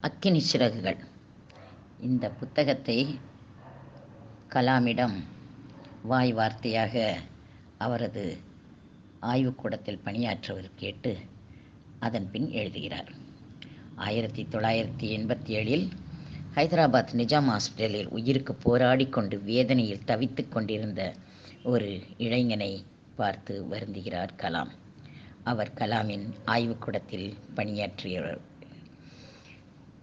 அக்கினி சிறகுகள். இந்த புத்தகத்தை கலாமிடம் வாய் வார்த்தையாக அவரது ஆய்வுக்கூடத்தில் பணியாற்றவர் கேட்டு அதன் பின் எழுதுகிறார். ஆயிரத்தி தொள்ளாயிரத்தி எண்பத்தி ஏழில் ஹைதராபாத் நிஜாம் ஹாஸ்பிட்டலில் உயிருக்கு போராடி கொண்டு வேதனையில் தவித்து கொண்டிருந்த ஒரு இளைஞனை பார்த்து வருந்துகிறார் கலாம். அவர் கலாமின் ஆய்வுக்கூடத்தில் பணியாற்றியவர்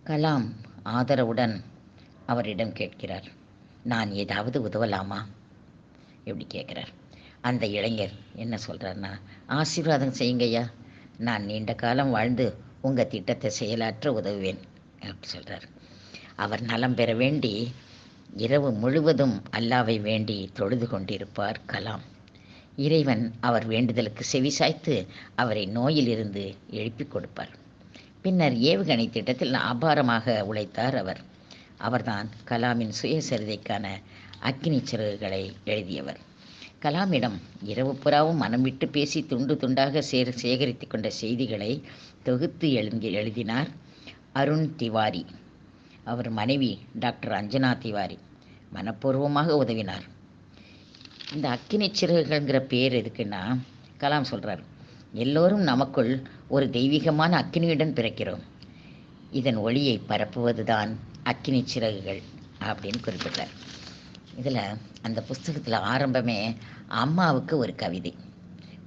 கலாம் ஆதரவுடன் அவரிடம் கேட்கிறார். நான் ஏதாவது உதவலாமா? எப்படி கேட்குறார். அந்த இளைஞர் என்ன சொல்கிறார்னா ஆசீர்வாதம் செய்யுங்கய்யா. நான் நீண்ட காலம் வாழ்ந்து உங்கள் திட்டத்தை செயலாற்ற உதவுவேன். அப்படி சொல்கிறார் அவர் நலம் பெற வேண்டி இரவு முழுவதும் அல்லாவை வேண்டி தொழுது கொண்டிருப்பார் கலாம். இறைவன் அவர் வேண்டுதலுக்கு செவிசாய்த்து அவரை நோயிலிருந்து எழுப்பிக் கொடுப்பார். பின்னர் ஏவுகணை திட்டத்தில் அபாரமாக உழைத்தார் அவர். அவர்தான் கலாமின் சுயசரிதைக்கான அக்கினி சிறகுகளை எழுதியவர். கலாமிடம் இரவு புறாவும் மனம் விட்டு பேசி துண்டு துண்டாக சேர் சேகரித்து கொண்ட செய்திகளை தொகுத்து எழுதி எழுதினார் அருண் திவாரி. அவர் மனைவி டாக்டர் அஞ்சனா திவாரி மனப்பூர்வமாக உதவினார். இந்த அக்கினி சிறகுகள்ங்கிற பேர் எதுக்குன்னா கலாம் சொல்கிறார் எல்லோரும் நமக்குள் ஒரு தெய்வீகமான அக்கினியுடன் பிறக்கிறோம். இதன் ஒளியை பரப்புவதுதான் அக்கினி சிறகுகள் அப்படின்னு குறிப்பிட்டார். இதில் அந்த புஸ்தகத்தில் ஆரம்பமே அம்மாவுக்கு ஒரு கவிதை.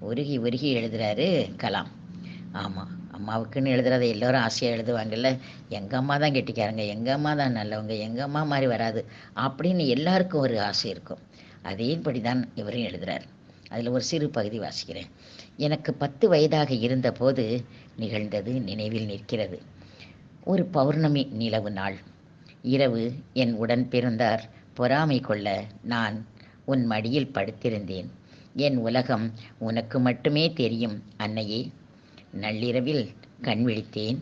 உருகி உருகி எழுதுகிறாரு கலாம். ஆமாம் அம்மாவுக்குன்னு எழுதுறத எல்லோரும் ஆசையாக எழுதுவாங்கல்ல. எங்கள் அம்மா தான் கெட்டிக்காரங்க எங்கள் அம்மா தான் நல்லவங்க எங்கள் அம்மா மாதிரி வராது அப்படின்னு எல்லாருக்கும் ஒரு ஆசை இருக்கும். அதேபடி தான் இவரும் எழுதுகிறார் அதில் ஒரு சிறு பகுதி வாசிக்கிறேன். எனக்கு பத்து வயதாக இருந்தபோது நிகழ்ந்தது நினைவில் நிற்கிறது. ஒரு பௌர்ணமி நிலவு நாள். இரவு என் உடன் பிறந்தார். பொறாமை கொள்ள நான் உன் மடியில் படுத்திருந்தேன். என் உலகம் உனக்கு மட்டுமே தெரியும் அன்னையே. நள்ளிரவில் கண் விழித்தேன்.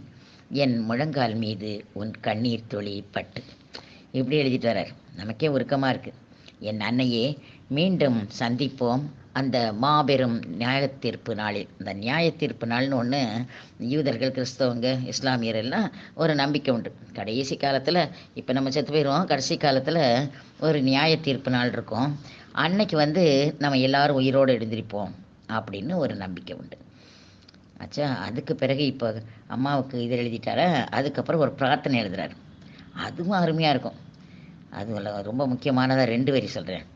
என் முழங்கால் மீது உன் கண்ணீர் துளி பட்டு இப்படி எழுதிட்டு வரார் நமக்கே உருக்கமாக இருக்குது என் அன்னையே மீண்டும் சந்திப்போம் அந்த மாபெரும் நியாயத்தீர்ப்பு நாளில். இந்த நியாயத்தீர்ப்பு நாள்னு ஒன்று யூதர்கள் கிறிஸ்தவங்க இஸ்லாமியர் எல்லாம் ஒரு நம்பிக்கை உண்டு. கடைசி காலத்தில் இப்போ நம்ம செத்து போயிடுவோம் கடைசி காலத்தில் ஒரு நியாய தீர்ப்பு நாள் இருக்கும். அன்னைக்கு வந்து நம்ம எல்லாரும் உயிரோடு எழுந்திருப்போம் அப்படின்னு ஒரு நம்பிக்கை உண்டு. ஆச்சா அதுக்கு பிறகு இப்போ அம்மாவுக்கு இது எழுதிட்டார? அதுக்கப்புறம் ஒரு பிரார்த்தனை எழுதுறாரு. அதுவும் அருமையாக இருக்கும். அது ரொம்ப முக்கியமானதாக ரெண்டு வரி சொல்கிறேன்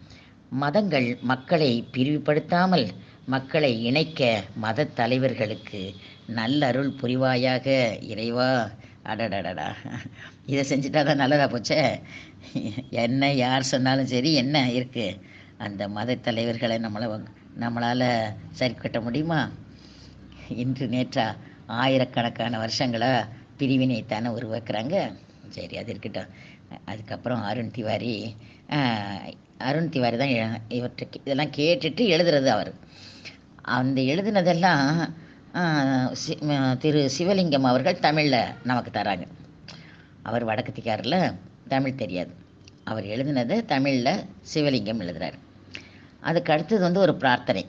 மதங்கள் மக்களை பிரிவுபடுத்தாமல் மக்களை இணைக்க மத தலைவர்களுக்கு நல்லருள் புரிவாயாக இறைவா. அடடடடா. இதை செஞ்சுட்டா தான் நல்லதா போச்சே? என்ன யார் சொன்னாலும் சரி என்ன இருக்குது அந்த மத தலைவர்களை நம்மளை நம்மளால் சரி கட்ட முடியுமா? இன்று நேற்றா ஆயிரக்கணக்கான வருஷங்களாக பிரிவினைத்தானே உருவாக்குறாங்க. சரி அது இருக்கட்டும். அதுக்கப்புறம் அருண் திவாரி அருண் திவாரி தான் இவற்றை இதெல்லாம் கேட்டுட்டு எழுதுறது அவர். அந்த எழுதினதெல்லாம் திரு சிவலிங்கம் அவர்கள் தமிழில் நமக்கு தராங்க. அவர் வடக்கத்திக்காரில் தமிழ் தெரியாது. அவர் எழுதினது தமிழில் சிவலிங்கம் எழுதுகிறார் அதுக்கு அடுத்தது வந்து ஒரு பிரார்த்தனை.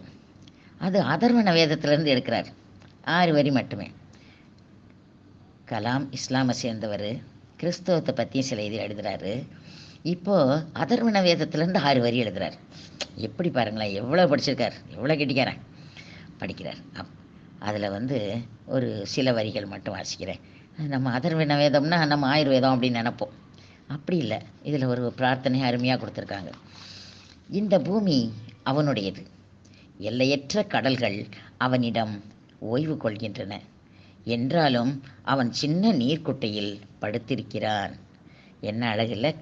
அது அதர்வன வேதத்திலேருந்து எடுக்கிறார். ஆறு வரி மட்டுமே. கலாம் இஸ்லாமை சேர்ந்தவர் கிறிஸ்தவத்தை பற்றியும் சில இது எழுதுகிறாரு இப்போது அதர்வன வேதத்துலேருந்து ஆறு வரி எழுதுகிறார் எப்படி பாருங்களேன் எவ்வளோ படிச்சிருக்கார் எவ்வளோ கெட்டிக்காரன்? படிக்கிறார். அப் அதில் வந்து ஒரு சில வரிகள் மட்டும் வாசிக்கிறேன். நம்ம அதர்வன வேதம்னா நம்ம ஆயுர்வேதம் அப்படின்னு நினப்போம். அப்படி இல்லை. இதில் ஒரு பிரார்த்தனை அருமையாக கொடுத்துருக்காங்க. இந்த பூமி அவனுடையது. எல்லையற்ற கடல்கள் அவனிடம் ஓய்வு கொள்கின்றன. என்றாலும் அவன் சின்ன நீர்க்குட்டையில் படுத்திருக்கிறான். என்ன அழகில்ல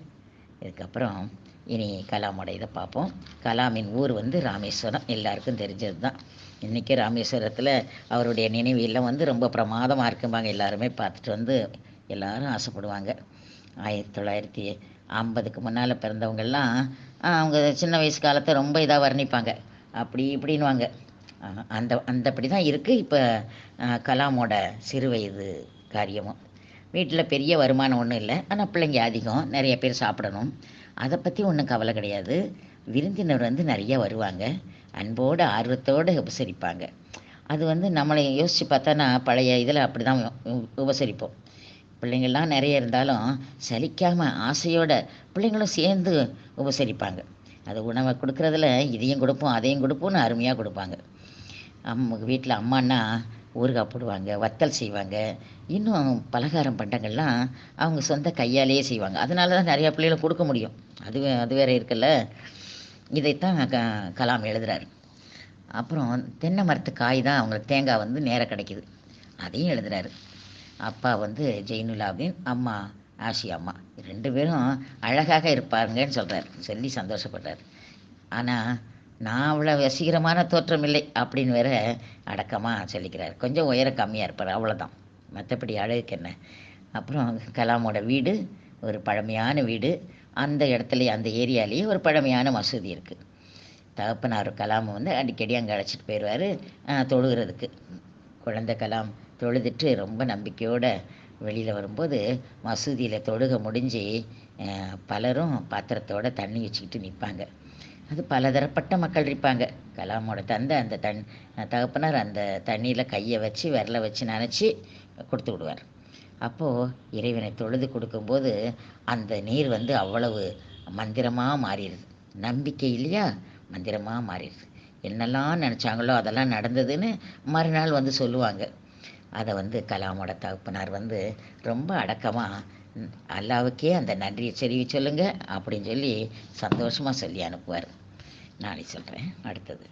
இதுக்கப்புறம் இனி கலாமோட இதை பார்ப்போம். கலாமின் ஊர் வந்து ராமேஸ்வரம். எல்லாருக்கும் தெரிஞ்சது தான் இன்றைக்கி ராமேஸ்வரத்தில் அவருடைய நினைவு இல்லம் வந்து ரொம்ப பிரமாதமாக இருக்கும்பாங்க. எல்லாருமே பார்த்துட்டு வந்து எல்லாரும் ஆசைப்படுவாங்க. ஆயிரத்தி தொள்ளாயிரத்தி ஐம்பதுக்கு முன்னால் பிறந்தவங்கெல்லாம் அவங்க சின்ன வயசு காலத்தை ரொம்ப இதாக வர்ணிப்பாங்க. அப்படி இப்படின்வாங்க அந்த அந்தப்படி தான் இருக்குது இப்போ கலாமோட சிறு வயது காரியமும். வீட்டில் பெரிய வருமானம் ஒன்றும் இல்லை. ஆனால் பிள்ளைங்க அதிகம். நிறைய பேர் சாப்பிடணும். அதை பற்றி ஒன்றும் கவலை கிடையாது. விருந்தினர் வந்து நிறைய வருவாங்க. அன்போடு ஆர்வத்தோடு உபசரிப்பாங்க. அது வந்து நம்மளை யோசித்து பார்த்தா நான் பழைய இதில் அப்படி தான் உபசரிப்போம். பிள்ளைங்கள்லாம் நிறைய இருந்தாலும் சலிக்காமல் ஆசையோட பிள்ளைங்களும் சேர்ந்து உபசரிப்பாங்க. அது உணவை கொடுக்குறதுல இதையும் கொடுப்போம் அதையும் கொடுப்போம்னு அருமையாக கொடுப்பாங்க. அம்மா வீட்டில் அம்மான்னா ஊறுகாய் போடுவாங்க வத்தல் செய்வாங்க. இன்னும் பலகாரம் பண்டங்கள்லாம் அவங்க சொந்த கையாலேயே செய்வாங்க. அதனால தான் நிறையா பிள்ளைகளுக்கு கொடுக்க முடியும். அது அது வேற இருக்குல்ல. இதைத்தான் க கலாம் எழுதுறாரு. அப்புறம் தென்னை மரத்து காய் தான் அவங்களுக்கு தேங்காய் வந்து நேராக கிடைக்குது. அதையும் எழுதுறாரு. அப்பா வந்து ஜெயினுலாபின் அம்மா ஆஷி அம்மா. ரெண்டு பேரும் அழகாக இருப்பாருங்கன்னு சொல்கிறார் சொல்லி சந்தோஷப்படுறார். ஆனால் நான் அவ்வளோ வசீகரமான தோற்றம் இல்லை அப்படின்னு வேற அடக்கமாக சொல்லிக்கிறார். கொஞ்சம் உயரம் கம்மியாக இருப்பார் அவ்வளோதான் மற்றபடி அழகுக்கு என்ன? அப்புறம் கலாமோட வீடு ஒரு பழமையான வீடு. அந்த இடத்துல அந்த ஏரியாலேயே ஒரு பழமையான மசூதி இருக்குது தகப்பனார் கலாம் வந்து அடிக்கடி அங்கே அழைச்சிட்டு போயிடுவார் தொழுகிறதுக்கு. குழந்தை கலாம் தொழுதுட்டு ரொம்ப நம்பிக்கையோடு வெளியில் வரும்போது மசூதியில் தொழுக முடிஞ்சு பலரும் பாத்திரத்தோட தண்ணி வச்சுக்கிட்டு நிற்பாங்க அது பலதரப்பட்ட மக்கள் இருப்பாங்க. கலாமோட தந்தை அந்த தன் தகப்பனார் அந்த தண்ணியில் கையை வச்சு விரலை வச்சு நினச்சி கொடுத்து விடுவார். அப்போது இறைவனை தொழுது கொடுக்கும்போது அந்த நீர் வந்து அவ்வளவு மந்திரமாக மாறிடுது. நம்பிக்கை இல்லையா? மந்திரமாக மாறிடுது. என்னெல்லாம் நினச்சாங்களோ அதெல்லாம் நடந்ததுன்னு மறுநாள் வந்து சொல்லுவாங்க. அதை வந்து கலாமோட தகப்பனார் வந்து ரொம்ப அடக்கமாக அல்லாவுக்கே அந்த நன்றியை செறிவி சொல்லுங்கள் அப்படின்னு சொல்லி சந்தோஷமாக சொல்லி அனுப்புவார். நாளை சொல்கிறேன் அடுத்தது.